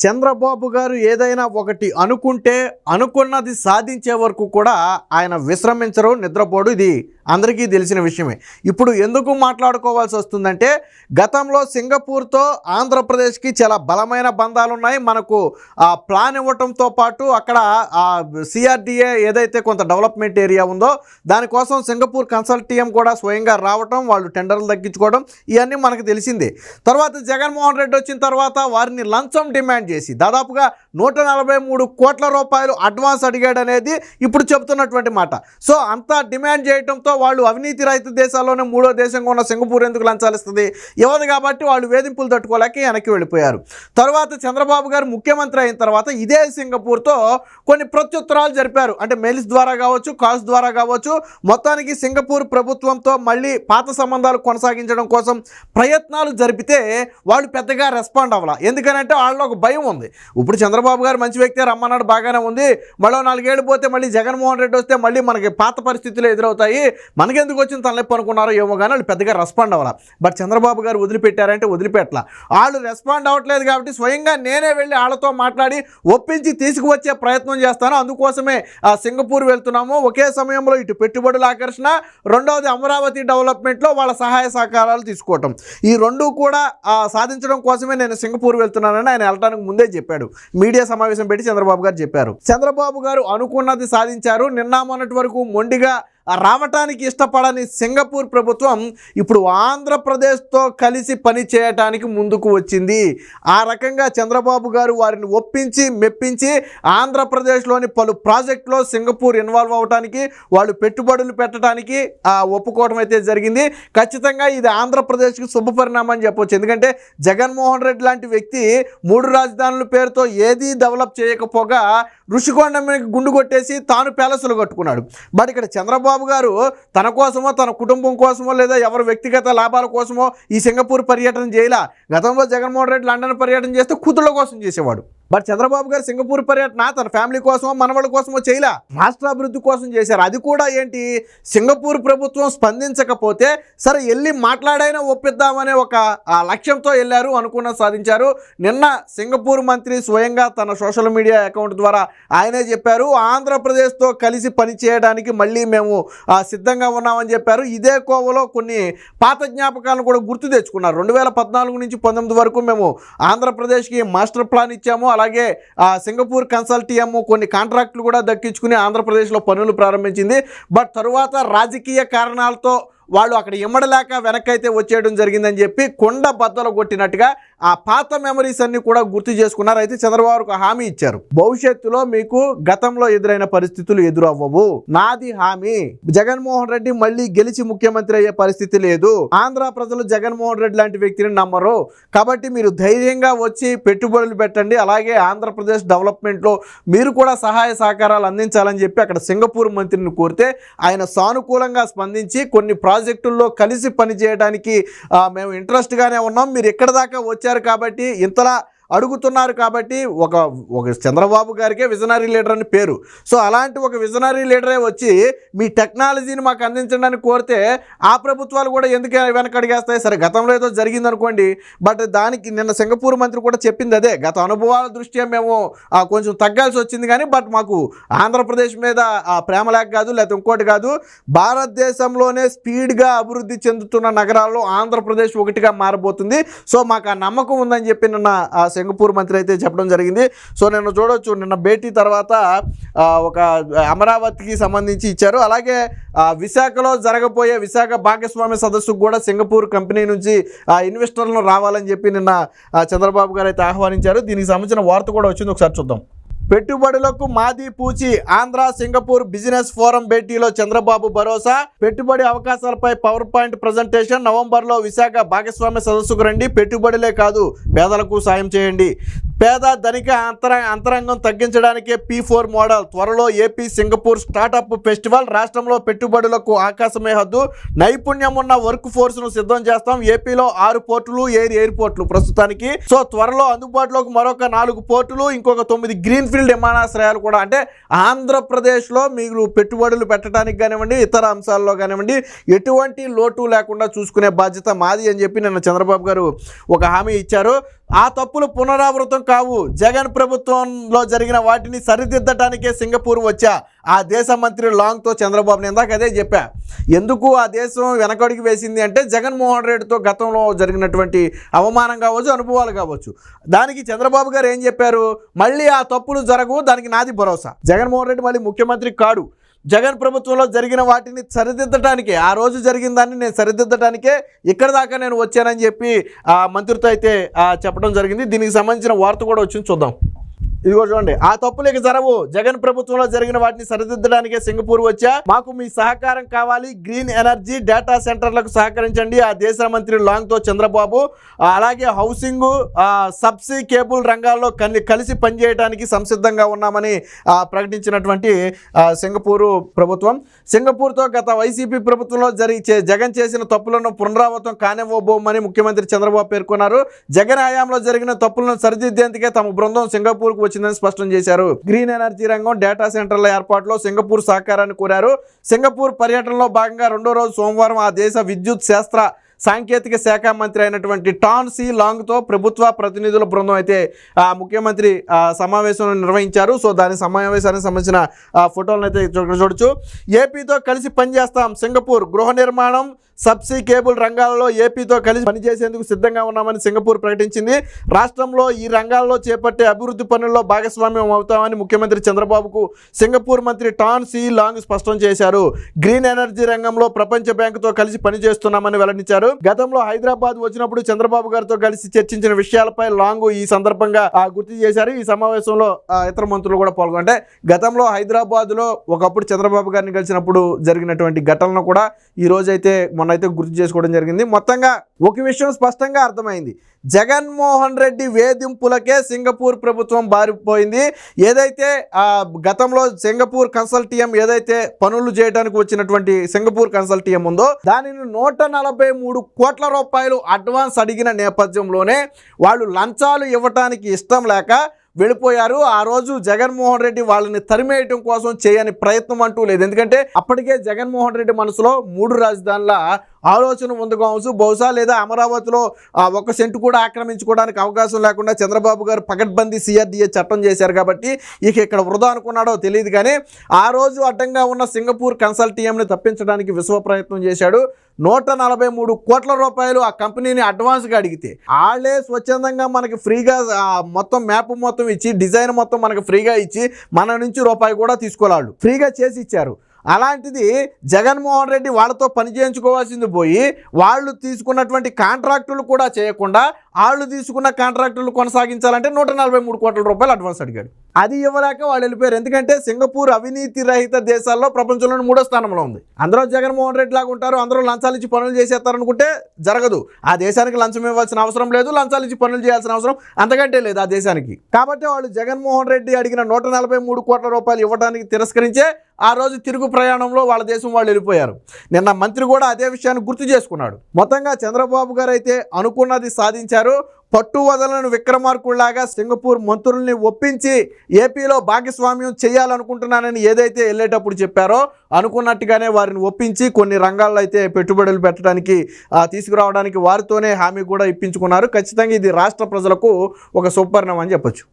చంద్రబాబు గారు ఏదైనా ఒకటి అనుకుంటే అనుకున్నది సాధించే వరకు కూడా ఆయన విశ్రమించరు నిద్రపోడు. ఇది అందరికీ తెలిసిన విషయమే. ఇప్పుడు ఎందుకు మాట్లాడుకోవాల్సి వస్తుందంటే గతంలో సింగపూర్తో ఆంధ్రప్రదేశ్కి చాలా బలమైన బంధాలు ఉన్నాయి మనకు ఆ ప్లాన్ ఇవ్వటంతో పాటు అక్కడ ఆ సిఆర్డిఏ ఏదైతే కొంత డెవలప్మెంట్ ఏరియా ఉందో దానికోసం సింగపూర్ కన్సల్టియం కూడా స్వయంగా రావటం వాళ్ళు టెండర్లు తగ్గించుకోవడం ఇవన్నీ మనకు తెలిసిందే. తర్వాత జగన్మోహన్ రెడ్డి వచ్చిన తర్వాత వారిని లంచం డిమాండ్ చేసి దాదాపుగా నూట నలభై మూడు కోట్ల రూపాయలు అడ్వాన్స్ అడిగాడు అనేది ఇప్పుడు చెబుతున్నటువంటి మాట. సో అంతా డిమాండ్ చేయడంతో వాళ్ళు అవినీతి రహిత దేశాల్లోనే మూడో దేశంగా ఉన్న సింగపూర్ ఎందుకు లంచాలిస్తుంది ఇవ్వదు కాబట్టి వాళ్ళు వేధింపులు తట్టుకోలేక వెనక్కి వెళ్ళిపోయారు. తర్వాత చంద్రబాబు గారు ముఖ్యమంత్రి అయిన తర్వాత ఇదే సింగపూర్తో కొన్ని ప్రత్యుత్తరాలు జరిపారు. అంటే మెయిల్స్ ద్వారా కావచ్చు కాల్స్ ద్వారా కావచ్చు. మొత్తానికి సింగపూర్ ప్రభుత్వంతో మళ్ళీ పాత సంబంధాలు కొనసాగించడం కోసం ప్రయత్నాలు జరిపితే వాళ్ళు పెద్దగా రెస్పాండ్ అవ్వాల. ఎందుకనంటే వాళ్ళలో ఒక భయం ఉంది. ఇప్పుడు చంద్రబాబు గారు మంచి వ్యక్తి రమ్మన్నాడు బాగానే ఉంది. మళ్ళీ నాలుగేళ్ళు పోతే మళ్ళీ జగన్మోహన్ రెడ్డి వస్తే మళ్ళీ మనకి పాత పరిస్థితులు ఎదురవుతాయి. మనకెందుకు వచ్చిన తలనొప్పి అనుకున్నారో ఏమో కానీ వాళ్ళు పెద్దగా రెస్పాండ్ అవ్వాలి. బట్ చంద్రబాబు గారు వదిలిపెట్టారంటే వదిలిపెట్టలా. వాళ్ళు రెస్పాండ్ అవ్వట్లేదు కాబట్టి స్వయంగా నేనే వెళ్ళి వాళ్ళతో మాట్లాడి ఒప్పించి తీసుకువచ్చే ప్రయత్నం చేస్తాను. అందుకోసమే ఆ సింగపూర్ వెళ్తున్నాము. ఒకే సమయంలో ఇటు పెట్టుబడుల ఆకర్షణ రెండవది అమరావతి డెవలప్మెంట్లో వాళ్ళ సహాయ సహకారాలు తీసుకోవటం. ఈ రెండు కూడా సాధించడం కోసమే నేను సింగపూర్ వెళ్తున్నానని ఆయన వెళ్ళడానికి ముందే చెప్పాడు. మీడియా సమావేశం పెట్టి చంద్రబాబు గారు చెప్పారు. చంద్రబాబు గారు అనుకున్నది సాధించారు. నిన్న మొన్నటి వరకు మొండిగా రావటానికి ఇష్టపడని సింగపూర్ ప్రభుత్వం ఇప్పుడు ఆంధ్రప్రదేశ్తో కలిసి పని చేయటానికి ముందుకు వచ్చింది. ఆ రకంగా చంద్రబాబు గారు వారిని ఒప్పించి మెప్పించి ఆంధ్రప్రదేశ్లోని పలు ప్రాజెక్టులో సింగపూర్ ఇన్వాల్వ్ అవడానికి వాళ్ళు పెట్టుబడులు పెట్టడానికి ఒప్పుకోవడం అయితే జరిగింది. ఖచ్చితంగా ఇది ఆంధ్రప్రదేశ్కి శుభపరిణామం అని చెప్పవచ్చు ఎందుకంటే జగన్మోహన్ రెడ్డి లాంటి వ్యక్తి మూడు రాజధానుల పేరుతో ఏదీ డెవలప్ చేయకపోగా ఋషికొండ గుండు కొట్టేసి తాను ప్యాలెస్లు కట్టుకున్నాడు. బట్ ఇక్కడ చంద్రబాబు గారు తన కోసమో తన కుటుంబం కోసమో లేదా ఎవరి వ్యక్తిగత లాభాల కోసమో ఈ సింగపూర్ పర్యటన చేయలా. గతంలో జగన్మోహన్ రెడ్డి లండన్ పర్యటన చేస్తే కూతుళ్ళ కోసం చేసేవాడు. బట్ చంద్రబాబు గారు సింగపూర్ పర్యటన తన ఫ్యామిలీ కోసమో మనవాళ్ళ కోసమో చేయలే. రాష్ట్ర అభివృద్ధి కోసం చేశారు. అది కూడా ఏంటి? సింగపూర్ ప్రభుత్వం స్పందించకపోతే సరే వెళ్ళి మాట్లాడైనా ఒప్పిద్దామనే ఒక లక్ష్యంతో వెళ్ళారు అనుకున్న సాధించారు. నిన్న సింగపూర్ మంత్రి స్వయంగా తన సోషల్ మీడియా అకౌంట్ ద్వారా ఆయనే చెప్పారు. ఆంధ్రప్రదేశ్తో కలిసి పనిచేయడానికి మళ్ళీ మేము ఆ, సిద్ధంగా ఉన్నామని చెప్పారు. ఇదే కోవలో కొన్ని పాత జ్ఞాపకాలను కూడా గుర్తు తెచ్చుకున్నారు. రెండు వేల పద్నాలుగు నుంచి పంతొమ్మిది వరకు మేము ఆంధ్రప్రదేశ్కి మాస్టర్ ప్లాన్ ఇచ్చాము. అలాగే సింగపూర్ కన్సల్టీఎం కొన్ని కాంట్రాక్టులు కూడా దక్కించుకుని ఆంధ్రప్రదేశ్లో పనులు ప్రారంభించింది. బట్ తరువాత రాజకీయ కారణాలతో వాళ్ళు అక్కడ ఇమ్మడలేక వెనక్కి అయితే వచ్చేయడం జరిగిందని చెప్పి కొండ బద్దలు కొట్టినట్టుగా ఆ పాత మెమరీస్ అన్ని కూడా గుర్తు చేసుకున్నారు. అయితే చంద్రబాబు హామీ ఇచ్చారు. భవిష్యత్తులో మీకు గతంలో ఎదురైన పరిస్థితులు ఎదురవ్వవు. నాది హామీ. జగన్మోహన్ రెడ్డి మళ్ళీ గెలిచి ముఖ్యమంత్రి అయ్యే పరిస్థితి లేదు. ఆంధ్ర ప్రజలు జగన్మోహన్ రెడ్డి లాంటి వ్యక్తిని నమ్మరు. కాబట్టి మీరు ధైర్యంగా వచ్చి పెట్టుబడులు పెట్టండి. అలాగే ఆంధ్రప్రదేశ్ డెవలప్మెంట్లో మీరు కూడా సహాయ సహకారాలు అందించాలని చెప్పి అక్కడ సింగపూర్ మంత్రిని కోరితే ఆయన సానుకూలంగా స్పందించి కొన్ని ప్రాజెక్టుల్లో కలిసి పనిచేయడానికి మేము ఇంట్రెస్ట్గానే ఉన్నాం. మీరు ఎక్కడి దాకా వచ్చారు కాబట్టి ఇంతలా అడుగుతున్నారు కాబట్టి ఒక ఒక చంద్రబాబు గారికే విజనరీ లీడర్ అని పేరు. సో అలాంటి ఒక విజనరీ లీడరే వచ్చి మీ టెక్నాలజీని మాకు అందించడానికి కోరితే ఆ ప్రభుత్వాలు కూడా ఎందుకు వెనకడిగేస్తాయి సరే గతంలో ఏదో జరిగింది అనుకోండి బట్ దానికి నిన్న సింగపూర్ మంత్రి కూడా చెప్పింది అదే. గత అనుభవాల దృష్ట్యా మేము కొంచెం తగ్గాల్సి వచ్చింది కానీ బట్ మాకు ఆంధ్రప్రదేశ్ మీద ఆ ప్రేమ లేక కాదు లేకపోతే ఇంకోటి కాదు భారతదేశంలోనే స్పీడ్గా అభివృద్ధి చెందుతున్న నగరాల్లో ఆంధ్రప్రదేశ్ ఒకటిగా మారబోతుంది. సో మాకు ఆ నమ్మకం ఉందని చెప్పి నిన్న ఆ సింగపూర్ మంత్రి అయితే చెప్పడం జరిగింది. సో నిన్న చూడొచ్చు. నిన్న భేటీ తర్వాత ఒక అమరావతికి సంబంధించి ఇచ్చారు. అలాగే విశాఖలో జరగబోయే విశాఖ భాగస్వామ్య సదస్సుకు కూడా సింగపూర్ కంపెనీ నుంచి ఇన్వెస్టర్లను రావాలని చెప్పి నిన్న చంద్రబాబు గారు అయితే ఆహ్వానించారు. దీనికి సంబంధించిన వార్త కూడా వచ్చింది. ఒకసారి చూద్దాం. పెట్టుబడులకు మాది పూచి. ఆంధ్ర సింగపూర్ బిజినెస్ ఫోరం భేటీలో చంద్రబాబు భరోసా. పెట్టుబడి అవకాశాలపై పవర్ పాయింట్ ప్రజెంటేషన్ నవంబర్లో విశాఖ భాగస్వామ్య సదస్సుకు రండి. పెట్టుబడులే కాదు పేదలకు సాయం చేయండి. పేద ధనిక అంతర అంతరంగం తగ్గించడానికే పీ ఫోర్ మోడల్. త్వరలో ఏపీ సింగపూర్ స్టార్టప్ ఫెస్టివల్ రాష్ట్రంలో పెట్టుబడులకు ఆకాశమే హద్దు. నైపుణ్యం ఉన్న వర్క్ ఫోర్స్ను సిద్ధం చేస్తాం. ఏపీలో ఆరు పోర్టులు ఎయిర్ ఎయిర్పోర్ట్లు ప్రస్తుతానికి. సో త్వరలో అందుబాటులోకి మరొక నాలుగు పోర్టులు ఇంకొక తొమ్మిది గ్రీన్ ఫీల్డ్ విమానాశ్రయాలు కూడా. అంటే ఆంధ్రప్రదేశ్లో మీరు పెట్టుబడులు పెట్టడానికి కానివ్వండి ఇతర అంశాల్లో కానివ్వండి ఎటువంటి లోటు లేకుండా చూసుకునే బాధ్యత మాది అని చెప్పి నిన్న చంద్రబాబు గారు ఒక హామీ ఇచ్చారు. ఆ తప్పులు పునరావృతం కావు. జగన్ ప్రభుత్వంలో జరిగిన వాటిని సరిదిద్దటానికే సింగపూర్ వచ్చా? ఆ దేశ మంత్రి లాంగ్తో చంద్రబాబు ఇందాక అదే చెప్పా. ఎందుకు ఆ దేశం వెనకడుగు వేసింది అంటే జగన్మోహన్ రెడ్డితో గతంలో జరిగినటువంటి అవమానం కావచ్చు అనుభవాలు కావచ్చు. దానికి చంద్రబాబు గారు ఏం చెప్పారు? మళ్ళీ ఆ తప్పులు జరగవు దానికి నాది భరోసా. జగన్మోహన్ రెడ్డి మళ్ళీ ముఖ్యమంత్రి కాడు. జగన్ ప్రభుత్వంలో జరిగిన వాటిని సరిదిద్దటానికే ఆ రోజు జరిగిన దాన్ని నేను సరిదిద్దటానికే ఇక్కడ దాకా నేను వచ్చానని చెప్పి ఆ మంత్రితో అయితే చెప్పడం జరిగింది. దీనికి సంబంధించిన వార్త కూడా వచ్చింది చూద్దాం. ఇదిగో చూడండి ఆ తప్పులు జరవు. జగన్ ప్రభుత్వంలో జరిగిన వాటిని సరిదిద్దడానికే సింగపూర్ వచ్చా. మాకు మీ సహకారం కావాలి. గ్రీన్ ఎనర్జీ డేటా సెంటర్లకు సహకరించండి. ఆ దేశ మంత్రి లాంగ్తో చంద్రబాబు అలాగే హౌసింగ్ ఆ, సబ్సీ కేబుల్ రంగాల్లో కలి కలిసి పనిచేయడానికి సంసిద్ధంగా ఉన్నామని ఆ, ప్రకటించినటువంటి సింగపూరు ప్రభుత్వం. సింగపూర్తో గత వైసీపీ ప్రభుత్వంలో జరిగి జగన్ చేసిన తప్పులను పునరావృతం కానివ్వబోమని ముఖ్యమంత్రి చంద్రబాబు పేర్కొన్నారు. జగన్ హయాంలో జరిగిన తప్పులను సరిదిద్దేందుకే తమ బృందం సింగపూర్కు వచ్చిందని స్పష్టం చేశారు. గ్రీన్ ఎనర్జీ రంగం డేటా సెంటర్ల ఏర్పాటులో సింగపూర్ సహకారాన్ని కోరారు. సింగపూర్ పర్యటనలో భాగంగా రెండో రోజు సోమవారం ఆ దేశ విద్యుత్ శాస్త్ర సాంకేతిక శాఖ మంత్రి అయినటువంటి టాన్ సి లాంగ్తో ప్రభుత్వ ప్రతినిధుల బృందం అయితే ఆ, ముఖ్యమంత్రి ఆ, సమావేశం నిర్వహించారు. సో దాని సమావేశానికి సంబంధించిన ఫోటోలను అయితే చూడొచ్చు. ఏపీతో కలిసి పనిచేస్తాం. సింగపూర్ గృహ నిర్మాణం సబ్సీ కేబుల్ రంగాలలో ఏపీతో కలిసి పనిచేసేందుకు సిద్ధంగా ఉన్నామని సింగపూర్ ప్రకటించింది. రాష్ట్రంలో ఈ రంగాల్లో చేపట్టే అభివృద్ధి పనుల్లో భాగస్వామ్యం అవుతామని ముఖ్యమంత్రి చంద్రబాబుకు సింగపూర్ మంత్రి టాన్ సి లాంగ్ స్పష్టం చేశారు. గ్రీన్ ఎనర్జీ రంగంలో ప్రపంచ బ్యాంకుతో కలిసి పనిచేస్తున్నామని వెల్లడించారు. గతంలో హైదరాబాద్ వచ్చినప్పుడు చంద్రబాబు గారితో కలిసి చర్చించిన విషయాలపై లాంగ్ ఈ సందర్భంగా ఆ, గుర్తు చేశారు. ఈ సమావేశంలో ఇతర మంత్రులు కూడా పాల్గొంటే గతంలో హైదరాబాద్లో ఒకప్పుడు చంద్రబాబు గారిని కలిసినప్పుడు జరిగినటువంటి ఘటనలు కూడా ఈ రోజైతే మొన్న అయితే గుర్తు చేసుకోవడం జరిగింది. మొత్తంగా ఒక విషయం స్పష్టంగా అర్థమైంది. జగన్మోహన్ రెడ్డి వేధింపులకే సింగపూర్ ప్రభుత్వం బారిపోయింది. ఏదైతే గతంలో సింగపూర్ కన్సల్టియం ఏదైతే పనులు చేయడానికి వచ్చినటువంటి సింగపూర్ కన్సల్టియం ఉందో దానిని నూట నలభై మూడు కోట్ల రూపాయలు అడ్వాన్స్ అడిగిన నేపథ్యంలోనే వాళ్ళు లంచాలు ఇవ్వటానికి ఇష్టం లేక వెళ్ళిపోయారు. ఆ రోజు జగన్మోహన్ రెడ్డి వాళ్ళని తరిమేయటం కోసం చేయని ప్రయత్నం అంటూ లేదు. ఎందుకంటే అప్పటికే జగన్మోహన్ రెడ్డి మనసులో మూడు రాజధానుల ఆలోచన ముందుకోవచ్చు బహుశా లేదా అమరావతిలో ఒక సెంటు కూడా ఆక్రమించుకోవడానికి అవకాశం లేకుండా చంద్రబాబు గారు పకడ్బందీ సిఆర్డీఏ చట్టం చేశారు కాబట్టి ఇక ఇక్కడ వృధా అనుకున్నాడో తెలియదు కానీ ఆ రోజు అడ్డంగా ఉన్న సింగపూర్ కన్సల్టీఎంని తప్పించడానికి విశ్వ ప్రయత్నం చేశాడు. నూట నలభై మూడు కోట్ల రూపాయలు ఆ కంపెనీని అడ్వాన్స్గా అడిగితే వాళ్ళే స్వచ్ఛందంగా మనకి ఫ్రీగా మొత్తం మ్యాప్ మొత్తం ఇచ్చి డిజైన్ మొత్తం మనకి ఫ్రీగా ఇచ్చి మన నుంచి రూపాయి కూడా తీసుకోలేళ్ళు ఫ్రీగా చేసి ఇచ్చారు. అలాంటిది జగన్మోహన్ రెడ్డి వాళ్ళతో పని చేయించుకోవాల్సింది పోయి వాళ్ళు తీసుకున్నటువంటి కాంట్రాక్టులు కూడా చేయకుండా వాళ్ళు తీసుకున్న కాంట్రాక్టులు కొనసాగించాలంటే నూట నలభై మూడు కోట్ల రూపాయలు అడ్వాన్స్ అడిగాడు. అది ఇవ్వలేక వాళ్ళు వెళ్ళిపోయారు. ఎందుకంటే సింగపూర్ అవినీతి రహిత దేశాల్లో ప్రపంచంలోని మూడో స్థానంలో ఉంది. అందరూ జగన్మోహన్ రెడ్డి లాగా ఉంటారు. అందరూ లంచాలు ఇచ్చి పనులు చేసేస్తారనుకుంటే జరగదు. ఆ దేశానికి లంచం ఇవ్వాల్సిన అవసరం లేదు. లంచాలు ఇచ్చి పనులు చేయాల్సిన అవసరం అంతకంటే లేదు ఆ దేశానికి. కాబట్టి వాళ్ళు జగన్మోహన్ రెడ్డి అడిగిన నూట నలభై మూడు కోట్ల రూపాయలు ఇవ్వడానికి తిరస్కరించే ఆ రోజు తిరుగు ప్రయాణంలో వాళ్ళ దేశం వాళ్ళు వెళ్ళిపోయారు. నిన్న మంత్రి కూడా అదే విషయాన్ని గుర్తు చేసుకున్నాడు. మొత్తంగా చంద్రబాబు గారు అయితే అనుకున్నది సాధించారు. పట్టు వదలను విక్రమార్కుల్లాగా సింగపూర్ మంత్రుల్ని ఒప్పించి ఏపీలో భాగస్వామ్యం చేయాలనుకుంటున్నానని ఏదైతే వెళ్ళేటప్పుడు చెప్పారో అనుకున్నట్టుగానే వారిని ఒప్పించి కొన్ని రంగాల్లో అయితే పెట్టుబడులు పెట్టడానికి తీసుకురావడానికి వారితోనే హామీ కూడా ఇప్పించుకున్నారు. ఖచ్చితంగా ఇది రాష్ట్ర ప్రజలకు ఒక సుపర్ణం అని చెప్పొచ్చు.